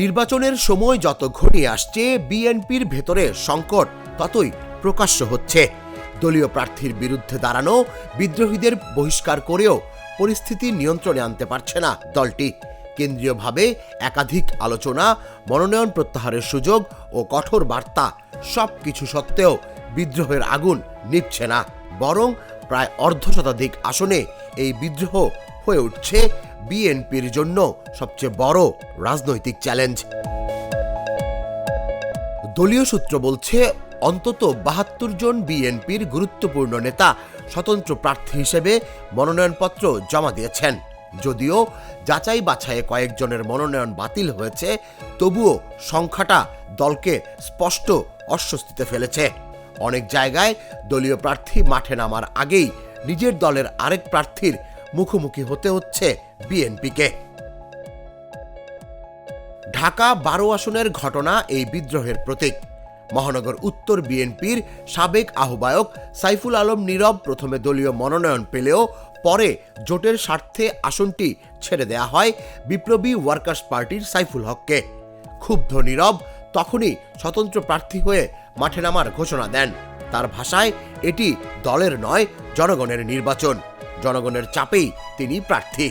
নির্বাচনের সময় যত ঘনিয়ে আসছে, বিএনপির ভেতরে সংকট ততই প্রকাশ্য হচ্ছে। দলীয় প্রার্থীর বিরুদ্ধে দাঁড়ানো, বিদ্রোহীদের বহিষ্কার করেও পরিস্থিতি নিয়ন্ত্রণে আনতে পারছে না দলটি। কেন্দ্রীয়ভাবে একাধিক আলোচনা, মনোনয়ন প্রত্যাহারের সুযোগ ও কঠোর বার্তা সব কিছু সত্ত্বেও বিদ্রোহের আগুন নিভছে না। বরং প্রায় অর্ধ শতাধিক আসনে এই বিদ্রোহ হয়ে উঠছে বিএনপির জন্য সবচেয়ে বড় রাজনৈতিক চ্যালেঞ্জ। দলীয় সূত্র বলছে, অন্তত বাহাত্তর জন বিএনপির গুরুত্বপূর্ণ নেতা স্বতন্ত্র প্রার্থী হিসেবে মনোনয়নপত্র জমা দিয়েছেন। যদিও যাচাই বাছাইয়ে কয়েকজনের মনোনয়ন বাতিল হয়েছে, তবুও সংখ্যাটা দলকে স্পষ্ট অস্বস্তিতে ফেলেছে। অনেক জায়গায় দলীয় প্রার্থী মাঠে নামার আগেই নিজের দলের আরেক প্রার্থীর মুখোমুখি হতে হচ্ছে বিএনপিকে। ঢাকা বারো আসনের ঘটনা এই বিদ্রোহের প্রতীক। মহানগর উত্তর বিএনপির সাবেক আহ্বায়ক সাইফুল আলম নীরব প্রথমে দলীয় মনোনয়ন পেলেও পরে জোটের স্বার্থে আসনটি ছেড়ে দেয়া হয় বিপ্লবী ওয়ার্কার্স পার্টির সাইফুল হককে। ক্ষুব্ধ নীরব তখনই স্বতন্ত্র প্রার্থী হয়ে মাঠে নামার ঘোষণা দেন। তার ভাষায়, এটি দলের নয়, জনগণের নির্বাচন। জনগণের চাপেই তিনি প্রার্থী।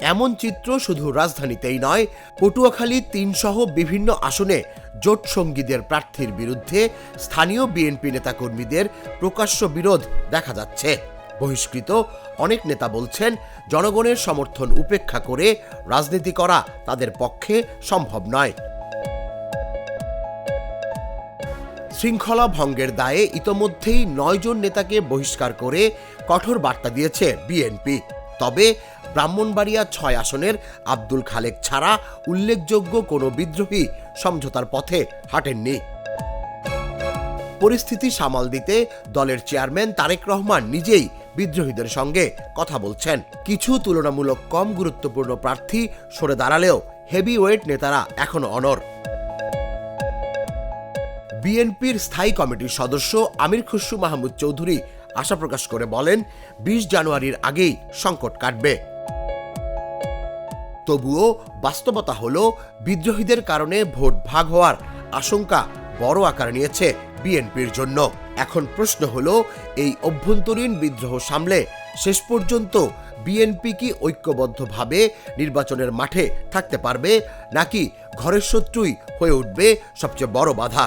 এমন চিত্র শুধু রাজধানীতেই নয়, পটুয়াখালী তিন সহ বিভিন্ন আসনে জোট সঙ্গীদের প্রার্থীর বিরুদ্ধে স্থানীয় বিএনপি নেতাকর্মীদের প্রকাশ্য বিরোধ দেখা যাচ্ছে। বহিষ্কৃত অনেক নেতা বলছেন, জনগণের সমর্থন উপেক্ষা করে রাজনীতি করা তাদের পক্ষে সম্ভব নয়। শৃঙ্খলা ভঙ্গের দায়ে ইতোমধ্যেই নয়জন নেতাকে বহিষ্কার করে কঠোর বার্তা দিয়েছে বিএনপি। তবে ব্রাহ্মণবাড়িয়া ছয় আসনের আব্দুল খালেক ছাড়া উল্লেখযোগ্য কোনো বিদ্রোহী সমঝোতার পথে হাঁটেননি। পরিস্থিতি সামাল দিতে দলের চেয়ারম্যান তারেক রহমান নিজেই বিদ্রোহীদের সঙ্গে কথা বলছেন। কিছু তুলনামূলক কম গুরুত্বপূর্ণ প্রার্থী সরে দাঁড়ালেও হেভি ওয়েট নেতারা এখনও অনর বিএনপির স্থায়ী কমিটির সদস্য আমির খুশরু মাহমুদ চৌধুরী আশা প্রকাশ করে বলেন, বিশ জানুয়ারির আগেই সংকট কাটবে। তবুও বাস্তবতা হলো, বিদ্রোহীদের কারণে ভোট ভাগ হওয়ার আশঙ্কা বড় আকার নিয়েছে বিএনপির জন্য। এখন প্রশ্ন হলো, এই অভ্যন্তরীণ বিদ্রোহ সামলে শেষ পর্যন্ত বিএনপি কি ঐক্যবদ্ধভাবে নির্বাচনের মাঠে থাকতে পারবে, নাকি ঘরের শত্রুই হয়ে উঠবে সবচেয়ে বড় বাধা?